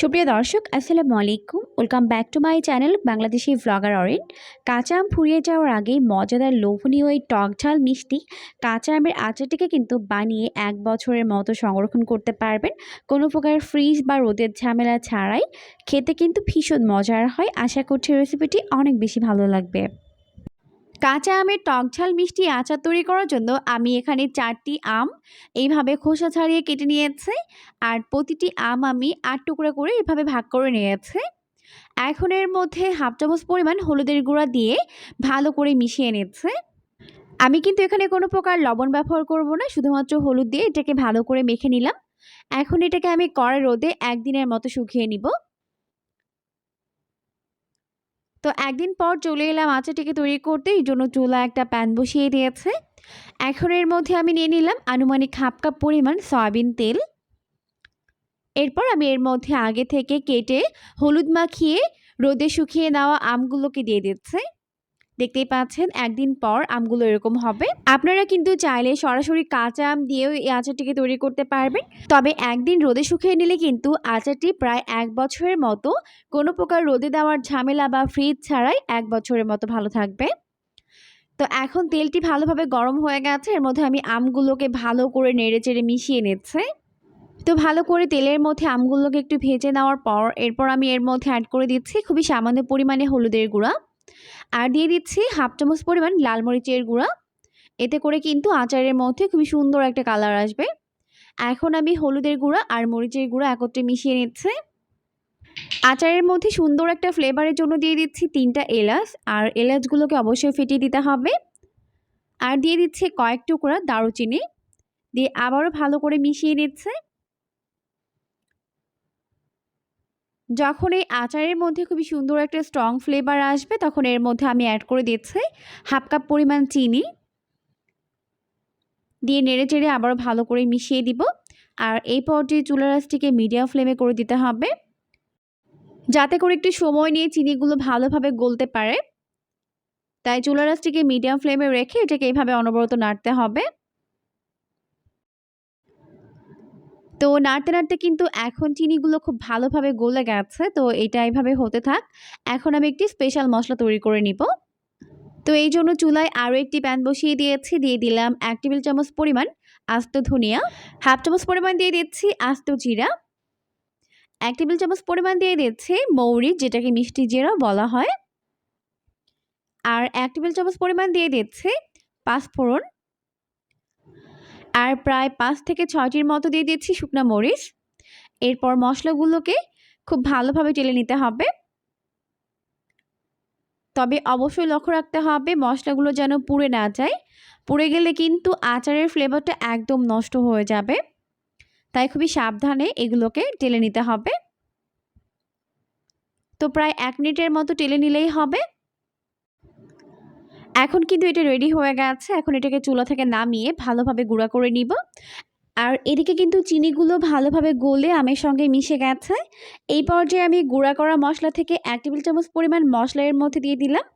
সুপ্রিয় দর্শক, আসসালামু আলাইকুম। Welcome back to my channel Bangladeshi vlogger Orin কাঁচা আম ফুরিয়ে যাওয়ার আগেই মজাদার লোভনীয় এই টক ঝাল মিষ্টি কাঁচা আমের আচারটিকে কিন্তু বানিয়ে এক বছরের মতো সংরক্ষণ করতে পারবেন। কোনো প্রকার ফ্রিজ বা রোদের ঝামেলা ছাড়াই খেতে কিন্তু ভীষণ মজার হয়। আশা করছি রেসিপিটি অনেক বেশি ভালো লাগবে। কাঁচা আমের টক ঝাল মিষ্টি আচার তৈরি করার জন্য আমি এখানে চারটি আম এইভাবে খোসা ছাড়িয়ে কেটে নিয়েছি। আর প্রতিটি আম আমি আট টুকরা করে এভাবে ভাগ করে নিয়েছি। এখন এর মধ্যে হাফ চামচ পরিমাণ হলুদের গুঁড়া দিয়ে ভালো করে মিশিয়ে নিচ্ছে। আমি কিন্তু এখানে কোনো প্রকার লবণ ব্যবহার করব না, শুধুমাত্র হলুদ দিয়ে এটাকে ভালো করে মেখে নিলাম। এখন এটাকে আমি কড়াই রোদে একদিনের মতো শুকিয়ে নিব। তো একদিন পর চলে এলাম আচাটিকে তৈরি করতে, এই জন্য চুলা একটা প্যান বসিয়ে দিয়েছে। এখন এর মধ্যে আমি নিয়ে নিলাম আনুমানিক হাফ কাপ পরিমাণ সয়াবিন তেল। এরপর আমি এর মধ্যে আগে থেকে কেটে হলুদ মাখিয়ে রোদে শুকিয়ে নেওয়া আমগুলোকে দিয়ে দিচ্ছে। দেখতেই পাচ্ছেন, একদিন পর আমগুলো এরকম হবে। আপনারা কিন্তু চাইলে সরাসরি কাঁচা আম দিয়েও এই আচারটিকে তৈরি করতে পারবেন। তবে একদিন রোদে শুকিয়ে নিলে কিন্তু আচারটি প্রায় এক বছরের মতো কোনো প্রকার রোদে দেওয়ার ঝামেলা বা ফ্রিজ ছাড়াই এক বছরের মতো ভালো থাকবে। তো এখন তেলটি ভালোভাবে গরম হয়ে গেছে, এর মধ্যে আমি আমগুলোকে ভালো করে নেড়ে চেড়ে মিশিয়ে নিচ্ছে। তো ভালো করে তেলের মধ্যে আমগুলোকে একটু ভেজে নেওয়ার পর, এরপর আমি এর মধ্যে অ্যাড করে দিচ্ছি খুবই সামান্য পরিমাণে হলুদের গুঁড়া। আর দিয়ে দিচ্ছি হাফ চামচ পরিমাণ লাল মরিচের গুঁড়া। এতে করে কিন্তু আচারের মধ্যে খুবই সুন্দর একটা কালার আসবে। এখন আমি হলুদের গুঁড়া আর মরিচের গুঁড়া একত্রে মিশিয়ে নিচ্ছে। আচারের মধ্যে সুন্দর একটা ফ্লেভারের জন্য দিয়ে দিচ্ছি তিনটা এলাচ, আর এলাচগুলোকে অবশ্যই ফেটিয়ে দিতে হবে। আর দিয়ে দিচ্ছে কয়েক টুকরা দারুচিনি। দিয়ে আবারও ভালো করে মিশিয়ে নিচ্ছে। যখন এই আচারের মধ্যে খুবই সুন্দর একটা স্ট্রং ফ্লেভার আসবে, তখন এর মধ্যে আমি অ্যাড করে দিচ্ছি হাফ কাপ পরিমাণ চিনি। দিয়ে নেড়ে চেড়ে আবারও ভালো করে মিশিয়ে দিব। আর এই পর্যায়ে চুলা মিডিয়াম ফ্লেমে করে দিতে হবে। যাতে করে একটু সময় নিয়ে চিনিগুলো ভালোভাবে গলতে পারে। তাই চুলা মিডিয়াম ফ্লেমে রেখে এটাকে এইভাবে অনবরত নাড়তে হবে। তো নাড়তে নাড়তে কিন্তু এখন চিনিগুলো খুব ভালোভাবে গলে গেছে। তো এটা এইভাবে হতে থাক। এখন আমি একটি স্পেশাল মশলা তৈরি করে নিব। তো এই জন্য চুলায় আরও একটি প্যান বসিয়ে দিয়েছি। দিয়ে দিলাম এক টেবিল চামচ পরিমাণ আস্ত ধনিয়া, হাফ চামচ পরিমাণ দিয়ে দিচ্ছি আস্ত জিরা, এক টেবিল চামচ পরিমাণ দিয়ে দিচ্ছি মৌরি, যেটাকে মিষ্টি জিরা বলা হয়। আর এক টেবিল চামচ পরিমাণ দিয়ে দিচ্ছে পাঁচফোড়ন আর প্রায় পাঁচ থেকে ছয়টির মতো দিয়ে দিচ্ছি শুকনো মরিচ। এরপর মশলাগুলোকে খুব ভালোভাবে টেলে নিতে হবে। তবে অবশ্যই লক্ষ্য রাখতে হবে মশলাগুলো যেন পুড়ে না যায়। পুড়ে গেলে কিন্তু আচারের ফ্লেভারটা একদম নষ্ট হয়ে যাবে। তাই খুবই সাবধানে এগুলোকে টেলে নিতে হবে। তো প্রায় এক মিনিটের মতো টেলে নিলেই হবে। এখন কিন্তু এটা রেডি হয়ে গেছে। এখন এটাকে চুলা থেকে নামিয়ে ভালোভাবে গুঁড়া করে নিব। আর এদিকে কিন্তু চিনিগুলো ভালোভাবে গলে আমের সঙ্গে মিশে গেছে। এই পর্যায়ে আমি গুঁড়া করা মশলা থেকে এক টেবিল চামচ পরিমাণ মশলা এর মধ্যে দিয়ে দিলাম।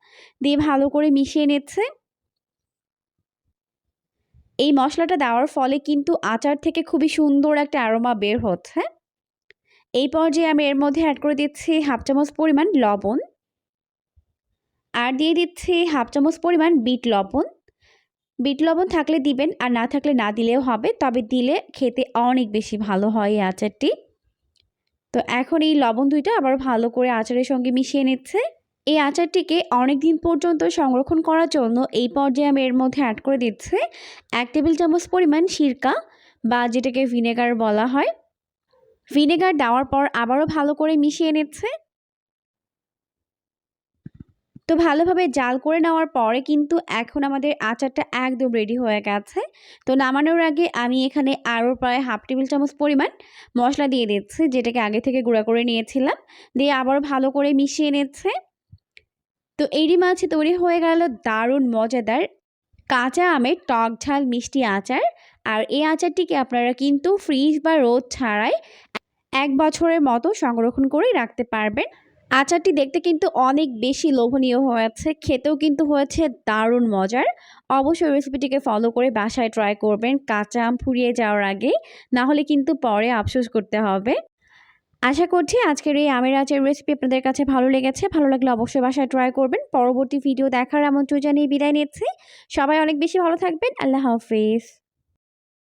দিয়ে ভালো করে মিশিয়ে নিচ্ছে। এই মশলাটা দেওয়ার ফলে কিন্তু আচার থেকে খুবই সুন্দর একটা অ্যারোমা বের হচ্ছে। এই পর্যায়ে আমি এর মধ্যে অ্যাড করে দিচ্ছি হাফ চামচ পরিমাণ লবণ। আর দিয়ে দিচ্ছি হাফ চামচ পরিমাণ বিট লবণ। বিট লবণ থাকলে দিবেন, আর না থাকলে না দিলেও হবে, তবে দিলে খেতে অনেক বেশি ভালো হয় এই আচারটি। তো এখন এই লবণ দুইটা আবার ভালো করে আচারের সঙ্গে মিশিয়ে নিচ্ছে। এই আচারটিকে অনেক দিন পর্যন্ত সংরক্ষণ করার জন্য এই পর্যায়ে আমি এর মধ্যে অ্যাড করে দিচ্ছে এক টেবিল চামচ পরিমাণ সিরকা বা যেটাকে ভিনেগার বলা হয়। ভিনেগার দেওয়ার পর আবারও ভালো করে মিশিয়ে নিচ্ছে। তো ভালোভাবে জাল করে নেওয়ার পরে কিন্তু এখন আমাদের আচারটা একদম রেডি হয়ে গেছে। তো নামানোর আগে আমি এখানে আরও প্রায় হাফ টেবিল চামচ পরিমাণ মশলা দিয়ে দিচ্ছি, যেটাকে আগে থেকে গুঁড়া করে নিয়েছিলাম। দিয়ে আবার ভালো করে মিশিয়ে নিচ্ছে। তো এরই মাছে তৈরি হয়ে গেল দারুণ মজাদার কাঁচা আমের টক ঝাল মিষ্টি আচার। আর এই আচারটিকে আপনারা কিন্তু ফ্রিজ বা রোদ ছাড়াই এক বছরের মতো সংরক্ষণ করে রাখতে পারবেন। আচারটি দেখতে কিন্তু অনেক বেশি লোভনীয় হয়েছে, খেতেও কিন্তু হয়েছে দারুণ মজার। অবশ্যই রেসিপিটিকে ফলো করে বাসায় ট্রাই করবেন, কাঁচা আম ফুরিয়ে যাওয়ার আগে না হলে কিন্তু পরে আফসোস করতে হবে। আশা করছি আজকের এই আমের আচার রেসিপি আপনাদের কাছে ভালো লেগেছে, ভালো লাগলে অবশ্যই বাসায় ট্রাই করবেন। পরবর্তী ভিডিও দেখার আমন্ত্রণ জানিয়ে বিদায় নিচ্ছি। সবাই অনেক বেশি ভালো থাকবেন, আল্লাহ হাফিজ।